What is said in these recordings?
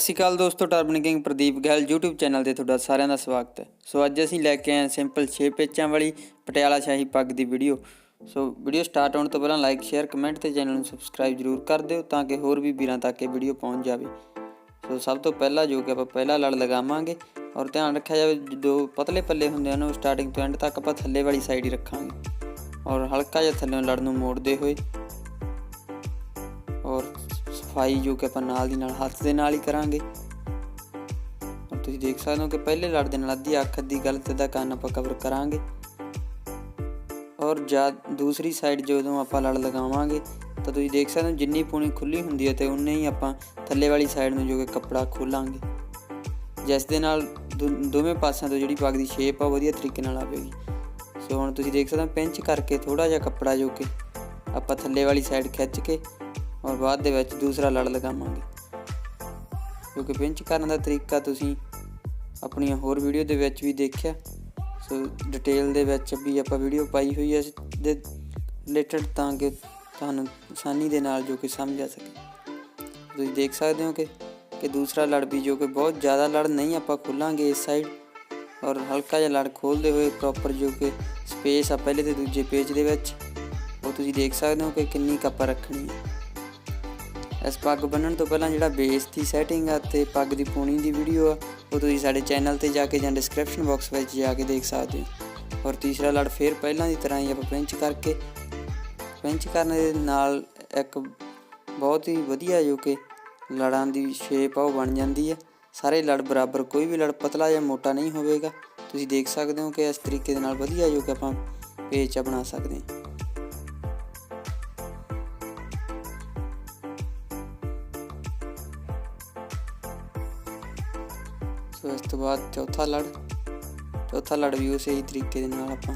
ਸਤਿ ਸ਼੍ਰੀ ਅਕਾਲ ਦੋਸਤੋ, turban king Pradeep Gehal YouTube channel ਤੇ ਤੁਹਾਡਾ ਸਾਰਿਆਂ ਦਾ ਸਵਾਗਤ ਹੈ। ਸੋ ਅੱਜ ਅਸੀਂ ਲੈ ਕੇ ਆਏ ਸਿੰਪਲ 6 ਪੇਚਾਂ ਵਾਲੀ ਪਟਿਆਲਾ ਸ਼ਾਹੀ ਪੱਗ ਦੀ ਵੀਡੀਓ। ਸੋ ਵੀਡੀਓ ਸਟਾਰਟ ਹੋਣ ਤੋਂ ਪਹਿਲਾਂ ਲਾਈਕ ਸ਼ੇਅਰ ਕਮੈਂਟ ਤੇ ਚੈਨਲ ਨੂੰ ਸਬਸਕ੍ਰਾਈਬ ਜਰੂਰ ਕਰ ਦਿਓ ਤਾਂ ਕਿ ਹੋਰ ਵੀ ਵੀਰਾਂ ਤੱਕ ਇਹ ਵੀਡੀਓ ਪਹੁੰਚ ਜਾਵੇ। ਸੋ ਸਭ ਤੋਂ ਪਹਿਲਾਂ ਜੋ ਕਿ ਆਪਾਂ ਪਹਿਲਾ ਲੜ ਲਗਾਵਾਂਗੇ ਔਰ ਧਿਆਨ ਰੱਖਿਆ ਜਾਵੇ ਜੋ ਪਤਲੇ ਪੱਲੇ ਹੁੰਦੇ ਹਨ ਉਹ ਸਟਾਰਟਿੰਗ ਤੋਂ ਐਂਡ ਤੱਕ ਆਪਾਂ ਥੱਲੇ ਵਾਲੀ ਸਾਈਡ ਹੀ ਰੱਖਾਂਗੇ। ਔਰ ਹਲਕਾ ਜਿਹਾ ਥੱਲੇ ਲੜ ਨੂੰ ਮੋੜਦੇ ਹੋਏ ਸਫ਼ਾਈ ਜੋ ਕਿ ਆਪਾਂ ਨਾਲ ਦੀ ਨਾਲ ਹੱਥ ਦੇ ਨਾਲ ਹੀ ਕਰਾਂਗੇ। ਤੁਸੀਂ ਦੇਖ ਸਕਦੇ ਹੋ ਕਿ ਪਹਿਲੇ ਲੜ ਦੇ ਨਾਲ ਅੱਧੀ ਅੱਖ, ਅੱਧੀ ਗਲਤ ਦਾ ਕੰਨ ਆਪਾਂ ਕਵਰ ਕਰਾਂਗੇ। ਔਰ ਜਦ ਦੂਸਰੀ ਸਾਈਡ ਜਦੋਂ ਆਪਾਂ ਲੜ ਲਗਾਵਾਂਗੇ, ਤਾਂ ਤੁਸੀਂ ਦੇਖ ਸਕਦੇ ਹੋ ਜਿੰਨੀ ਪੂਣੀ ਖੁੱਲੀ ਹੁੰਦੀ ਹੈ ਤੇ ਉਨੇ ਹੀ ਆਪਾਂ ਥੱਲੇ ਵਾਲੀ ਸਾਈਡ ਨੂੰ ਜੋ ਕਿ ਕੱਪੜਾ ਖੋਲਾਂਗੇ। ਜਿਸ ਦੇ ਨਾਲ ਦੋ- ਦੋਵੇਂ ਪਾਸਿਆਂ ਤੋਂ ਜਿਹੜੀ ਪੱਗ ਦੀ ਸ਼ੇਪ ਆ ਉਹ ਵਧੀਆ ਤਰੀਕੇ ਨਾਲ ਆਵੇਗੀ। ਸੋ ਹੁਣ ਤੁਸੀਂ ਦੇਖ ਸਕਦੇ ਹੋ ਪਿੰਚ ਕਰਕੇ ਥੋੜਾ ਜਿਹਾ ਕੱਪੜਾ ਜੋ ਕਿ ਆਪਾਂ ਥੱਲੇ ਵਾਲੀ ਸਾਈਡ ਖਿੱਚ ਕੇ ਔਰ ਬਾਅਦ ਦੇ ਵਿੱਚ ਦੂਸਰਾ ਲੜ ਲਗਾਵਾਂਗੇ। ਕਿਉਂਕਿ ਪਿੰਚ ਕਰਨ ਦਾ ਤਰੀਕਾ ਤੁਸੀਂ ਆਪਣੀਆਂ ਹੋਰ ਵੀਡੀਓ ਦੇ ਵਿੱਚ ਵੀ ਦੇਖਿਆ। ਸੋ ਡਿਟੇਲ ਦੇ ਵਿੱਚ ਵੀ ਆਪਾਂ ਵੀਡੀਓ ਪਾਈ ਹੋਈ ਹੈ। ਇਸ ਦੇ ਰਿਲੇਟਡ ਤਾਂ ਕਿ ਤੁਹਾਨੂੰ ਆਸਾਨੀ ਦੇ ਨਾਲ ਜੋ ਕਿ ਸਮਝ ਆ ਸਕੇ। ਤੁਸੀਂ ਦੇਖ ਸਕਦੇ ਹੋ ਕਿ ਕਿ ਦੂਸਰਾ ਲੜ ਵੀ ਜੋ ਕਿ ਬਹੁਤ ਜ਼ਿਆਦਾ ਲੜ ਨਹੀਂ ਆਪਾਂ ਖੋਲਾਂਗੇ ਇਸ ਸਾਈਡ ਔਰ ਹਲਕਾ ਜਿਹਾ ਲੜ ਖੋਲਦੇ ਹੋਏ ਪ੍ਰੋਪਰ ਜੋ ਕਿ ਸਪੇਸ ਆ ਪਹਿਲੇ ਤੇ ਦੂਜੇ ਪੇਜ ਦੇ ਵਿੱਚ। ਉਹ ਤੁਸੀਂ ਦੇਖ ਸਕਦੇ ਹੋ ਕਿ ਕਿੰਨੀ ਕੱਪ ਰੱਖਣੀ ਹੈ। ਇਸ ਪੱਗ ਬੰਨਣ ਤੋਂ ਪਹਿਲਾਂ ਜਿਹੜਾ ਬੇਸ ਦੀ ਸੈਟਿੰਗ ਆ ਤੇ ਪੱਗ ਦੀ ਪੂਣੀ ਦੀ ਵੀਡੀਓ ਆ, ਉਹ ਤੁਸੀਂ ਸਾਡੇ ਚੈਨਲ ਤੇ ਜਾ ਕੇ ਜਾਂ ਡਿਸਕ੍ਰਿਪਸ਼ਨ ਬਾਕਸ ਵਿੱਚ ਜਾ ਕੇ ਦੇਖ ਸਕਦੇ ਹੋ। ਔਰ ਤੀਸਰਾ ਲੜ ਫੇਰ ਪਹਿਲਾਂ ਦੀ ਤਰ੍ਹਾਂ ਹੀ ਆਪਾਂ ਪਿੰਚ ਕਰਕੇ ਪਿੰਚ ਕਰਨ ਦੇ ਨਾਲ ਇੱਕ ਬਹੁਤ ਹੀ ਵਧੀਆ ਜੋ ਕਿ ਲੜਾਂ ਦੀ ਸ਼ੇਪ ਆ, ਉਹ ਬਣ ਜਾਂਦੀ ਹੈ ਸਾਰੇ ਲੜ ਬਰਾਬਰ, ਕੋਈ ਵੀ ਲੜ ਪਤਲਾ ਜਾਂ ਮੋਟਾ ਨਹੀਂ ਹੋਵੇਗਾ। ਤੁਸੀਂ ਦੇਖ ਸਕਦੇ ਹੋ ਕਿ ਇਸ ਤਰੀਕੇ ਦੇ ਨਾਲ ਵਧੀਆ ਜੋ ਕਿ ਆਪਾਂ ਪੇਚ ਆ ਬਣਾ ਸਕਦੇ ਹਾਂ। ਫਿਰ ਉਸ ਤੋਂ ਬਾਅਦ ਚੌਥਾ ਲੜ ਚੌਥਾ ਲੜ ਵੀ ਉਸੇ ਹੀ ਤਰੀਕੇ ਦੇ ਨਾਲ ਆਪਾਂ,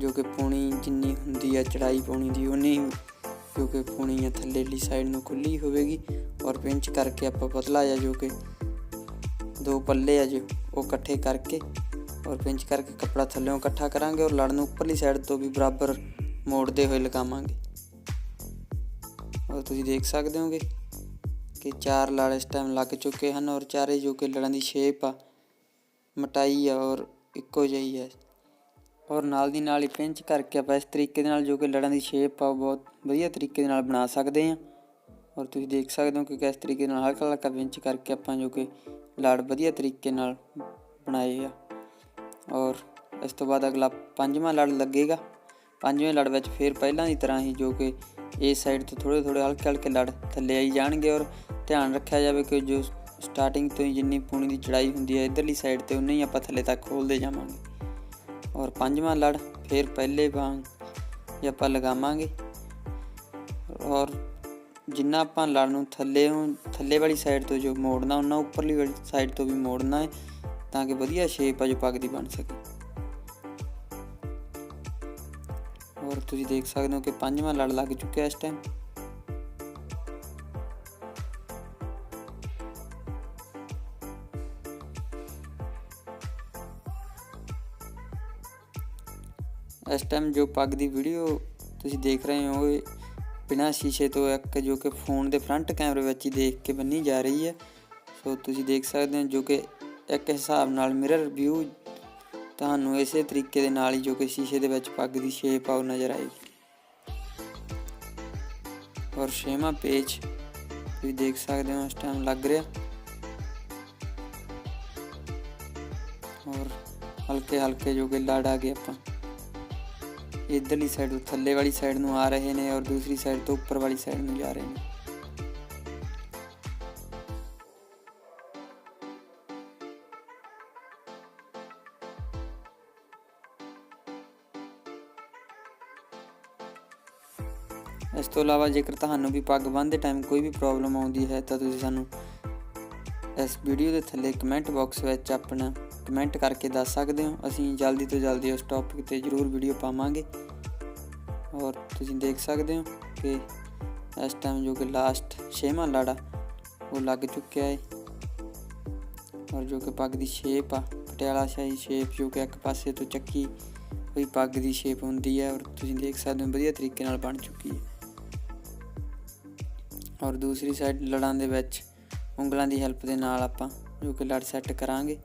ਜੋ ਕਿ ਪੂਣੀ ਜਿੰਨੀ ਹੁੰਦੀ ਆ, ਚੜਾਈ ਪੂਣੀ ਦੀ ਉਨੀ ਹੀ, ਜੋ ਕਿ ਪੂਣੀ ਆ ਥੱਲੇ ਵਾਲੀ ਸਾਈਡ ਨੂੰ ਖੁੱਲੀ ਹੋਵੇਗੀ ਔਰ ਪਿੰਚ ਕਰਕੇ ਆਪਾਂ ਪਤਲਾ ਜਿਹਾ ਜੋ ਕਿ ਦੋ ਪੱਲੇ ਆ ਜੋ ਉਹ ਇਕੱਠੇ ਕਰਕੇ ਔਰ ਪਿੰਚ ਕਰਕੇ ਕੱਪੜਾ ਥੱਲੇੋਂ ਇਕੱਠਾ ਕਰਾਂਗੇ ਔਰ ਲੜ ਨੂੰ ਉੱਪਰਲੀ ਸਾਈਡ ਤੋਂ ਵੀ ਬਰਾਬਰ ਮੋੜਦੇ ਹੋਏ ਲਗਾਵਾਂਗੇ। ਔਰ ਤੁਸੀਂ ਦੇਖ ਸਕਦੇ ਹੋਗੇ ਕਿ ਚਾਰ ਲੜ ਇਸ ਟਾਈਮ ਲੱਗ ਚੁੱਕੇ ਹਨ ਔਰ ਚਾਰੇ ਜੋ ਕਿ ਲੜਾਂ ਦੀ ਸ਼ੇਪ ਆ ਮਟਾਈ ਆ ਔਰ ਇੱਕੋ ਜਿਹੀ ਹੈ ਔਰ ਨਾਲ ਦੀ ਨਾਲ ਹੀ ਪਿੰਚ ਕਰਕੇ ਆਪਾਂ ਇਸ ਤਰੀਕੇ ਦੇ ਨਾਲ ਜੋ ਕਿ ਲੜਾਂ ਦੀ ਸ਼ੇਪ ਆ ਉਹ ਬਹੁਤ ਵਧੀਆ ਤਰੀਕੇ ਦੇ ਨਾਲ ਬਣਾ ਸਕਦੇ ਹਾਂ ਔਰ ਤੁਸੀਂ ਦੇਖ ਸਕਦੇ ਹੋ ਕਿ ਕਿਸ ਤਰੀਕੇ ਨਾਲ ਹਲਕਾ ਹਲਕਾ ਪਿੰਚ ਕਰਕੇ ਆਪਾਂ ਜੋ ਕਿ ਲੜ ਵਧੀਆ ਤਰੀਕੇ ਨਾਲ ਬਣਾਏ ਆ ਔਰ ਇਸ ਤੋਂ ਬਾਅਦ ਅਗਲਾ ਪੰਜਵਾਂ ਲੜ ਲੱਗੇਗਾ ਪੰਜਵੇਂ ਲੜ ਵਿੱਚ ਫੇਰ ਪਹਿਲਾਂ ਦੀ ਤਰ੍ਹਾਂ ਹੀ ਜੋ ਕਿ ਇਸ ਸਾਈਡ ਤੋਂ ਥੋੜੇ ਥੋੜੇ ਹਲਕੇ ਹਲਕੇ ਲੜ ਥੱਲੇ ਆਈ ਜਾਣਗੇ ਔਰ ਧਿਆਨ ਰੱਖਿਆ ਜਾਵੇ ਕਿ ਜੋ ਸਟਾਰਟਿੰਗ ਤੋਂ ਹੀ ਜਿੰਨੀ ਪੂਣੀ ਦੀ ਚੜਾਈ ਹੁੰਦੀ ਹੈ, ਇਧਰਲੀ ਸਾਈਡ ਤੇ ਉਨੀ ਹੀ ਆਪਾਂ ਥੱਲੇ ਤੱਕ ਖੋਲਦੇ ਜਾਵਾਂਗੇ। ਔਰ ਪੰਜਵਾਂ ਲੜ ਫਿਰ ਪਹਿਲੇ ਵਾਂਗ ਜੇ ਆਪਾਂ ਲਗਾਵਾਂਗੇ। ਔਰ ਜਿੰਨਾ ਆਪਾਂ ਲੜ ਨੂੰ ਥੱਲੇ ਥੱਲੇ ਵਾਲੀ ਸਾਈਡ ਤੋਂ ਜੋ ਮੋੜਨਾ ਉਹਨਾਂ ਉੱਪਰਲੀ ਵਾਲੀ ਸਾਈਡ ਤੋਂ ਵੀ ਮੋੜਨਾ ਹੈ, ਤਾਂ ਕਿ ਵਧੀਆ ਸ਼ੇਪ ਆ ਜੋ ਪੱਗ ਦੀ ਬਣ ਸਕੇ। ਔਰ ਤੁਸੀਂ ਦੇਖ ਸਕਦੇ ਹੋ ਕਿ ਪੰਜਵਾਂ ਲੜ ਲੱਗ ਚੁੱਕਿਆ ਇਸ ਟਾਈਮ ਇਸ ਟਾਈਮ ਜੋ ਪੱਗ ਦੀ ਵੀਡੀਓ ਤੁਸੀਂ ਦੇਖ ਰਹੇ ਹੋ, ਇਹ ਬਿਨਾਂ ਸ਼ੀਸ਼ੇ ਤੋਂ ਇੱਕ ਜੋ ਕਿ ਫੋਨ ਦੇ ਫਰੰਟ ਕੈਮਰੇ ਵਿੱਚ ਹੀ ਦੇਖ ਕੇ ਬੰਨੀ ਜਾ ਰਹੀ ਹੈ। ਸੋ ਤੁਸੀਂ ਦੇਖ ਸਕਦੇ ਹੋ ਜੋ ਕਿ ਇੱਕ ਹਿਸਾਬ ਨਾਲ ਮਿਰਰ ਵਿਊ ਤੁਹਾਨੂੰ ਇਸੇ ਤਰੀਕੇ ਦੇ ਨਾਲ ਹੀ ਜੋ ਕਿ ਸ਼ੀਸ਼ੇ ਦੇ ਵਿੱਚ ਪੱਗ ਦੀ ਸ਼ੇਪ ਆ ਨਜ਼ਰ ਆਏਗੀ। ਔਰ ਛੇਵਾਂ ਪੇਜ ਤੁਸੀਂ ਦੇਖ ਸਕਦੇ ਹੋ, ਇਸ ਟਾਈਮ ਲੱਗ ਰਿਹਾ। ਔਰ ਹਲਕੇ ਹਲਕੇ ਜੋ ਕਿ ਲੜ ਆ ਗਏ ਆਪਾਂ। ਇਧਰਲੀ ਸਾਈਡ ਤੋਂ ਥੱਲੇ ਵਾਲੀ ਸਾਈਡ ਨੂੰ ਆ ਰਹੇ ਨੇ ਔਰ ਦੂਸਰੀ ਸਾਈਡ ਤੋਂ ਉੱਪਰ ਵਾਲੀ ਸਾਈਡ ਨੂੰ ਜਾ ਰਹੇ ਨੇ। ਇਸ ਤੋਂ ਇਲਾਵਾ ਜੇਕਰ ਤੁਹਾਨੂੰ ਵੀ ਪੱਗ ਬੰਨ੍ਹਦੇ ਟਾਈਮ ਕੋਈ ਵੀ ਪ੍ਰੋਬਲਮ ਆਉਂਦੀ ਹੈ ਤਾਂ ਤੁਸੀਂ ਸਾਨੂੰ ਇਸ ਵੀਡੀਓ ਦੇ ਥੱਲੇ ਕਮੈਂਟ ਬਾਕਸ ਵਿੱਚ ਆਪਣਾ ਕਮੈਂਟ ਕਰਕੇ ਦੱਸ ਸਕਦੇ ਹੋ। ਅਸੀਂ ਜਲਦੀ ਤੋਂ ਜਲਦੀ ਉਸ ਟੌਪਿਕ ਤੇ ਜ਼ਰੂਰ ਵੀਡੀਓ ਪਾਵਾਂਗੇ। ਔਰ ਤੁਸੀਂ ਦੇਖ ਸਕਦੇ ਹੋ ਕਿ ਇਸ ਟਾਈਮ ਜੋ ਕਿ ਲਾਸਟ ਛੇਵਾਂ ਲਾੜਾ, ਉਹ ਲੱਗ ਚੁੱਕਿਆ ਹੈ ਔਰ ਜੋ ਕਿ ਪੱਗ ਦੀ ਸ਼ੇਪ ਆ, ਪਟਿਆਲਾ ਸ਼ਾਹੀ ਸ਼ੇਪ ਜੋ ਕਿ ਇੱਕ ਪਾਸੇ ਤੋਂ ਚੱਕੀ ਹੋਈ ਪੱਗ ਦੀ ਸ਼ੇਪ ਹੁੰਦੀ ਹੈ ਔਰ ਤੁਸੀਂ ਦੇਖ ਸਕਦੇ ਹੋ ਵਧੀਆ ਤਰੀਕੇ ਨਾਲ ਬਣ ਚੁੱਕੀ ਹੈ। ਔਰ ਦੂਸਰੀ ਸਾਈਡ ਲੜਾਂ ਦੇ ਵਿੱਚ ਉਂਗਲਾਂ ਦੀ ਹੈਲਪ ਦੇ ਨਾਲ ਆਪਾਂ ਜੋ ਕਿ ਲੜ ਸੈੱਟ ਕਰਾਂਗੇ।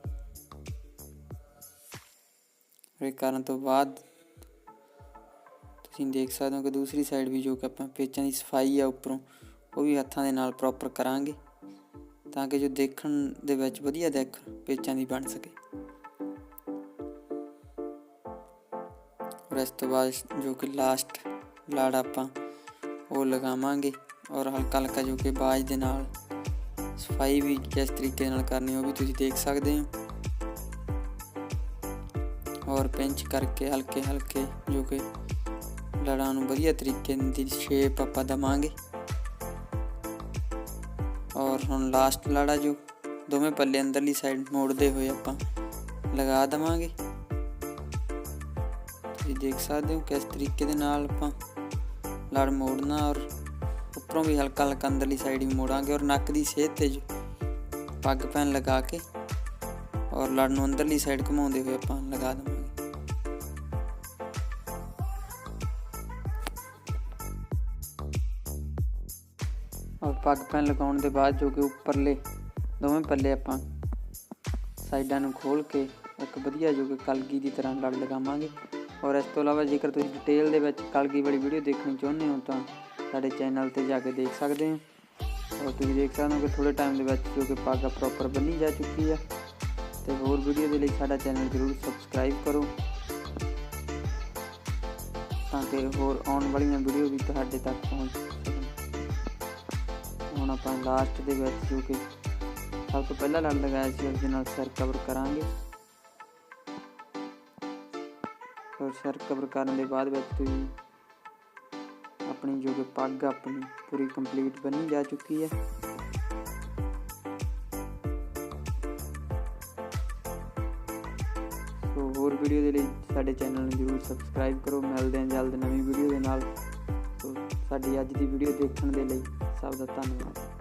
ਇਹ ਕਰਨ ਤੋਂ ਬਾਅਦ ਤੁਸੀਂ ਦੇਖ ਸਕਦੇ ਹੋ ਕਿ ਦੂਸਰੀ ਸਾਈਡ ਵੀ ਜੋ ਕਿ ਆਪਾਂ ਪੇਚਾਂ ਦੀ ਸਫ਼ਾਈ ਆ ਉੱਪਰੋਂ, ਉਹ ਵੀ ਹੱਥਾਂ ਦੇ ਨਾਲ ਪ੍ਰੋਪਰ ਕਰਾਂਗੇ ਤਾਂ ਕਿ ਜੋ ਦੇਖਣ ਦੇ ਵਿੱਚ ਵਧੀਆ ਦੇਖ ਪੇਚਾਂ ਦੀ ਬਣ ਸਕੇ। ਔਰ ਇਸ ਤੋਂ ਬਾਅਦ ਜੋ ਕਿ ਲਾਸਟ ਲੜ ਆਪਾਂ ਉਹ ਲਗਾਵਾਂਗੇ। ਔਰ ਹਲਕਾ ਹਲਕਾ ਜੋ ਕਿ ਬਾਜ ਦੇ ਨਾਲ, ਸਫ਼ਾਈ ਵੀ ਕਿਸ ਤਰੀਕੇ ਨਾਲ ਕਰਨੀ ਉਹ ਵੀ ਤੁਸੀਂ ਦੇਖ ਸਕਦੇ ਹੋ। ਔਰ ਪਿੰਚ ਕਰਕੇ ਹਲਕੇ ਹਲਕੇ ਜੋ ਕਿ ਲੜਾਂ ਨੂੰ ਵਧੀਆ ਤਰੀਕੇ ਦੀ ਸ਼ੇਪ ਆਪਾਂ ਦਵਾਂਗੇ। ਔਰ ਹੁਣ ਲਾਸਟ ਲੜਾ ਜੋ ਦੋਵੇਂ ਪੱਲੇ ਅੰਦਰਲੀ ਸਾਈਡ ਮੋੜਦੇ ਹੋਏ ਆਪਾਂ ਲਗਾ ਦਵਾਂਗੇ। ਤੁਸੀਂ ਦੇਖ ਸਕਦੇ ਹੋ ਕਿਸ ਤਰੀਕੇ ਦੇ ਨਾਲ ਆਪਾਂ ਲੜ ਮੋੜਨਾ ਔਰ ਉੱਪਰੋਂ ਵੀ ਹਲਕਾ ਹਲਕਾ ਅੰਦਰਲੀ ਸਾਈਡ ਵੀ ਮੋੜਾਂਗੇ ਔਰ ਨੱਕ ਦੀ ਸੇਧ ਤੇ ਪੱਗ ਪੈਨ ਲਗਾ ਕੇ ਔਰ ਲੜ ਨੂੰ ਅੰਦਰਲੀ ਸਾਈਡ ਘੁਮਾਉਂਦੇ ਹੋਏ ਆਪਾਂ ਲਗਾ ਦਵਾਂਗੇ। ਔਰ ਪੱਗ ਪੈਨ ਲਗਾਉਣ ਦੇ ਬਾਅਦ ਜੋ ਕਿ ਉੱਪਰਲੇ ਦੋਵੇਂ ਪੱਲੇ ਆਪਾਂ ਸਾਈਡਾਂ ਨੂੰ ਖੋਲ ਕੇ ਇੱਕ ਵਧੀਆ ਜੋ ਕਿ ਕਲਗੀ ਦੀ ਤਰ੍ਹਾਂ ਲੜ ਲਗਾਵਾਂਗੇ। ਔਰ ਇਸ ਤੋਂ ਇਲਾਵਾ ਜੇਕਰ ਤੁਸੀਂ ਡਿਟੇਲ ਦੇ ਵਿੱਚ ਕਲਗੀ ਵਾਲੀ ਵੀਡੀਓ ਦੇਖਣੀ ਚਾਹੁੰਦੇ ਹੋ ਤਾਂ ਸਾਡੇ ਚੈਨਲ ਤੇ ਜਾ ਕੇ ਦੇਖ ਸਕਦੇ ਹੋ। ਔਰ ਤੁਸੀਂ ਦੇਖ ਸਕਦੇ ਹੋ ਕਿ ਥੋੜੇ ਟਾਈਮ ਦੇ ਵਿੱਚ ਜੋ ਕਿ ਪੱਗ ਪ੍ਰੋਪਰ ਬੰਨੀ ਜਾ ਚੁੱਕੀ ਹੈ ਤੇ ਹੋਰ ਵੀਡੀਓ ਦੇ ਲਈ ਸਾਡਾ ਚੈਨਲ ਜ਼ਰੂਰ ਸਬਸਕ੍ਰਾਈਬ ਕਰੋ। ਤਾਂ ਕਿ ਹੋਰ ਆਉਣ ਵਾਲੀਆਂ ਵੀਡੀਓ ਵੀ ਤੁਹਾਡੇ ਤੱਕ ਪਹੁੰਚ ਸਕਣ। ਹੁਣ ਆਪਾਂ ਲਾਸਟ ਦੇ ਵਿੱਚ ਜੋ ਕਿ ਸਭ ਤੋਂ ਪਹਿਲਾਂ ਲੜ ਲਗਾਇਆ ਸੀ ਉਸ ਦੇ ਨਾਲ ਸਿਰ ਕਵਰ ਕਰਾਂਗੇ। ਔਰ ਸਿਰ ਕਵਰ ਕਰਨ ਦੇ ਬਾਅਦ ਵਿੱਚ ਤੁਸੀਂ ਆਪਣੀ ਜੋ ਕਿ ਪੱਗ ਆਪਣੀ ਪੂਰੀ ਕੰਪਲੀਟ ਬਣੀ ਜਾ ਚੁੱਕੀ ਹੈ। ਸੋ ਹੋਰ ਵੀਡੀਓ ਦੇ ਲਈ ਸਾਡੇ ਚੈਨਲ ਨੂੰ ਜਰੂਰ ਸਬਸਕ੍ਰਾਈਬ ਕਰੋ। ਮਿਲਦੇ ਹਾਂ ਜਲਦ ਨਵੀਂ ਵੀਡੀਓ ਦੇ ਨਾਲ। ਸੋ ਸਾਡੀ ਅੱਜ ਦੀ ਵੀਡੀਓ ਦੇਖਣ ਦੇ ਲਈ ਸਭ ਦਾ ਧੰਨਵਾਦ।